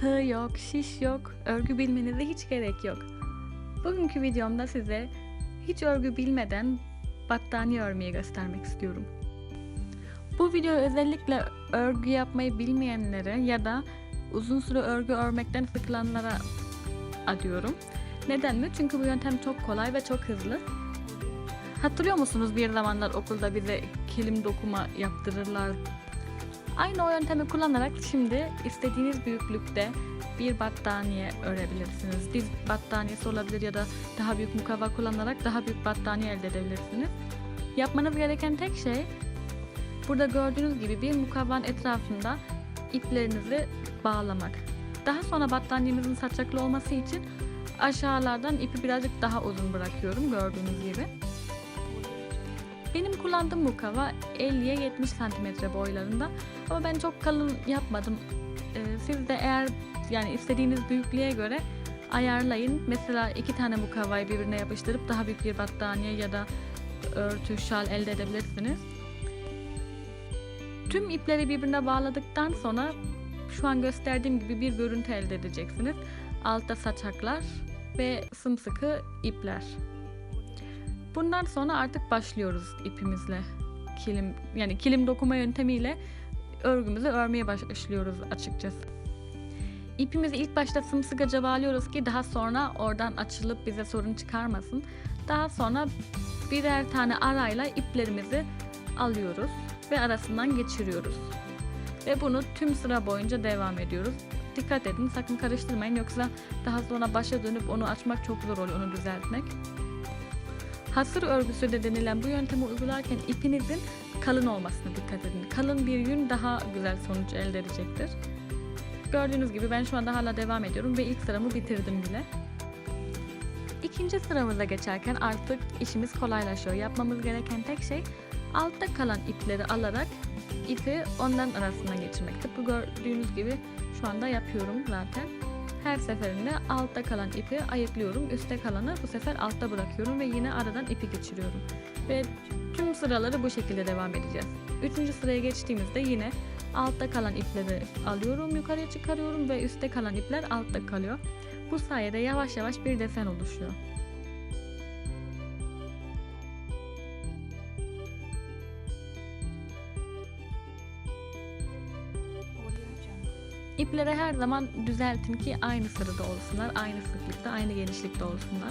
tığ yok, şiş yok, örgü bilmenize hiç gerek yok. Bugünkü videomda size hiç örgü bilmeden battaniye örmeyi göstermek istiyorum. Bu video özellikle örgü yapmayı bilmeyenlere ya da uzun süre örgü örmekten sıkılanlara adıyorum. Neden mi? Çünkü bu yöntem çok kolay ve çok hızlı. Hatırlıyor musunuz bir zamanlar okulda bize kilim dokuma yaptırırlar. Aynı o yöntemi kullanarak şimdi istediğiniz büyüklükte bir battaniye örebilirsiniz. Diz battaniyesi olabilir ya da daha büyük mukavva kullanarak daha büyük battaniye elde edebilirsiniz. Yapmanız gereken tek şey burada gördüğünüz gibi bir mukavvanın etrafında iplerinizi bağlamak. Daha sonra battaniyemizin saçaklı olması için aşağılardan ipi birazcık daha uzun bırakıyorum gördüğünüz gibi. Benim kullandığım mukavva 50'ye 70 cm boylarında ama ben çok kalın yapmadım. Ee, siz de eğer yani istediğiniz büyüklüğe göre ayarlayın. Mesela iki tane mukavvayı birbirine yapıştırıp daha büyük bir battaniye ya da örtü, şal elde edebilirsiniz. Tüm ipleri birbirine bağladıktan sonra şu an gösterdiğim gibi bir görüntü elde edeceksiniz. Altta saçaklar ve sımsıkı ipler. Bundan sonra artık başlıyoruz ipimizle. Kilim yani kilim dokuma yöntemiyle örgümüzü örmeye başlıyoruz açıkçası. İpimizi ilk başta sımsıkıca bağlıyoruz ki daha sonra oradan açılıp bize sorun çıkarmasın. Daha sonra birer tane arayla iplerimizi alıyoruz ve arasından geçiriyoruz. Ve bunu tüm sıra boyunca devam ediyoruz. Dikkat edin sakın karıştırmayın yoksa daha sonra başa dönüp onu açmak çok zor oluyor onu düzeltmek. Hasır örgüsü de denilen bu yöntemi uygularken ipinizin kalın olmasına dikkat edin. Kalın bir yün daha güzel sonuç elde edecektir. Gördüğünüz gibi ben şu anda hala devam ediyorum ve ilk sıramı bitirdim bile. İkinci sıramıza geçerken artık işimiz kolaylaşıyor. Yapmamız gereken tek şey altta kalan ipleri alarak ipi onların arasından geçirmek. Tıpkı gördüğünüz gibi şu anda yapıyorum zaten. Her seferinde altta kalan ipi ayıklıyorum. Üste kalanı bu sefer altta bırakıyorum ve yine aradan ipi geçiriyorum. Ve tüm sıraları bu şekilde devam edeceğiz. Üçüncü sıraya geçtiğimizde yine altta kalan ipleri alıyorum, yukarıya çıkarıyorum ve üstte kalan ipler altta kalıyor. Bu sayede yavaş yavaş bir desen oluşuyor. İpleri her zaman düzeltin ki aynı sırada olsunlar, aynı sıklıkta, aynı genişlikte olsunlar.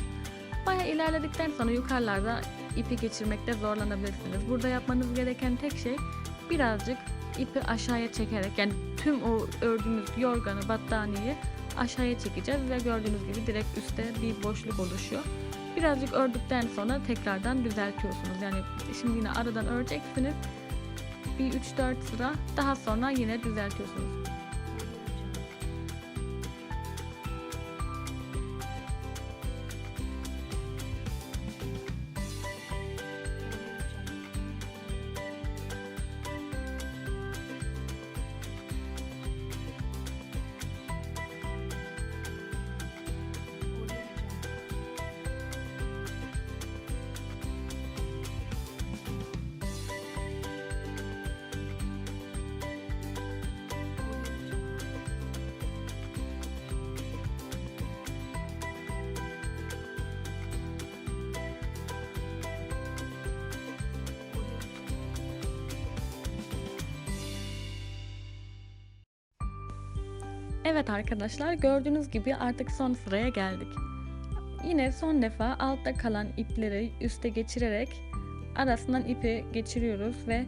Baya ilerledikten sonra yukarılarda ipi geçirmekte zorlanabilirsiniz. Burada yapmanız gereken tek şey birazcık ipi aşağıya çekerek yani tüm o ördüğümüz yorganı, battaniyeyi aşağıya çekeceğiz ve gördüğünüz gibi direkt üstte bir boşluk oluşuyor. Birazcık ördükten sonra tekrardan düzeltiyorsunuz. Yani şimdi yine aradan öreceksiniz. Bir 3-4 sıra daha sonra yine düzeltiyorsunuz. Evet arkadaşlar gördüğünüz gibi artık son sıraya geldik. Yine son defa altta kalan ipleri üste geçirerek arasından ipi geçiriyoruz ve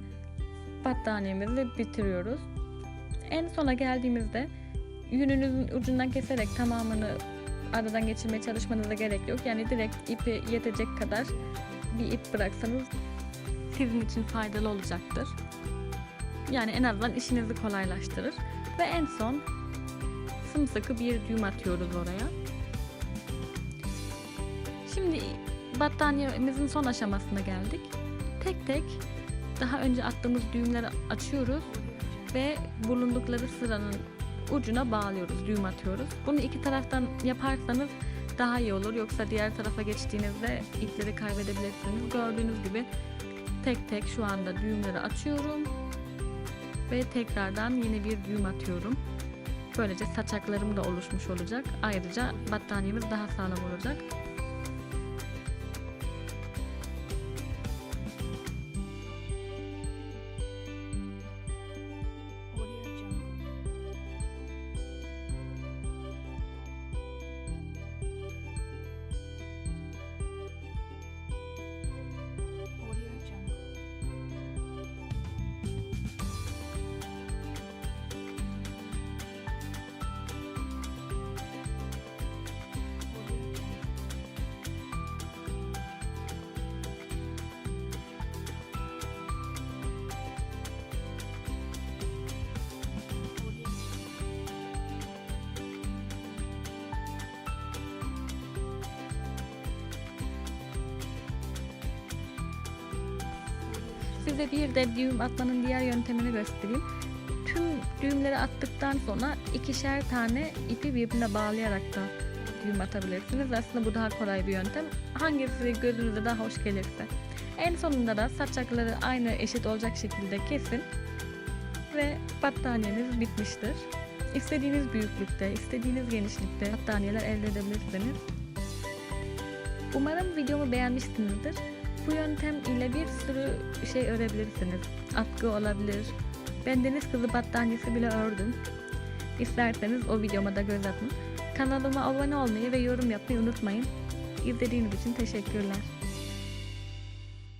battaniyemizi bitiriyoruz. En sona geldiğimizde yününüzün ucundan keserek tamamını aradan geçirmeye çalışmanıza gerek yok. Yani direkt ipi yetecek kadar bir ip bıraksanız sizin için faydalı olacaktır. Yani en azından işinizi kolaylaştırır. Ve en son sımsıkı bir düğüm atıyoruz oraya. Şimdi battaniyemizin son aşamasına geldik. Tek tek daha önce attığımız düğümleri açıyoruz ve bulundukları sıranın ucuna bağlıyoruz, düğüm atıyoruz. Bunu iki taraftan yaparsanız daha iyi olur. Yoksa diğer tarafa geçtiğinizde ipleri kaybedebilirsiniz. Gördüğünüz gibi tek tek şu anda düğümleri açıyorum ve tekrardan yine bir düğüm atıyorum. Böylece saçaklarım da oluşmuş olacak. Ayrıca battaniyemiz daha sağlam olacak. Size bir de düğüm atmanın diğer yöntemini göstereyim. Tüm düğümleri attıktan sonra ikişer tane ipi birbirine bağlayarak da düğüm atabilirsiniz. Aslında bu daha kolay bir yöntem. Hangisi gözünüze daha hoş gelirse. En sonunda da saçakları aynı eşit olacak şekilde kesin ve battaniyeniz bitmiştir. İstediğiniz büyüklükte, istediğiniz genişlikte battaniyeler elde edebilirsiniz. Umarım videomu beğenmişsinizdir. Bu yöntem ile bir sürü şey örebilirsiniz. Atkı olabilir. Ben deniz kızı battaniyesi bile ördüm. İsterseniz o videoma da göz atın. Kanalıma abone olmayı ve yorum yapmayı unutmayın. İzlediğiniz için teşekkürler.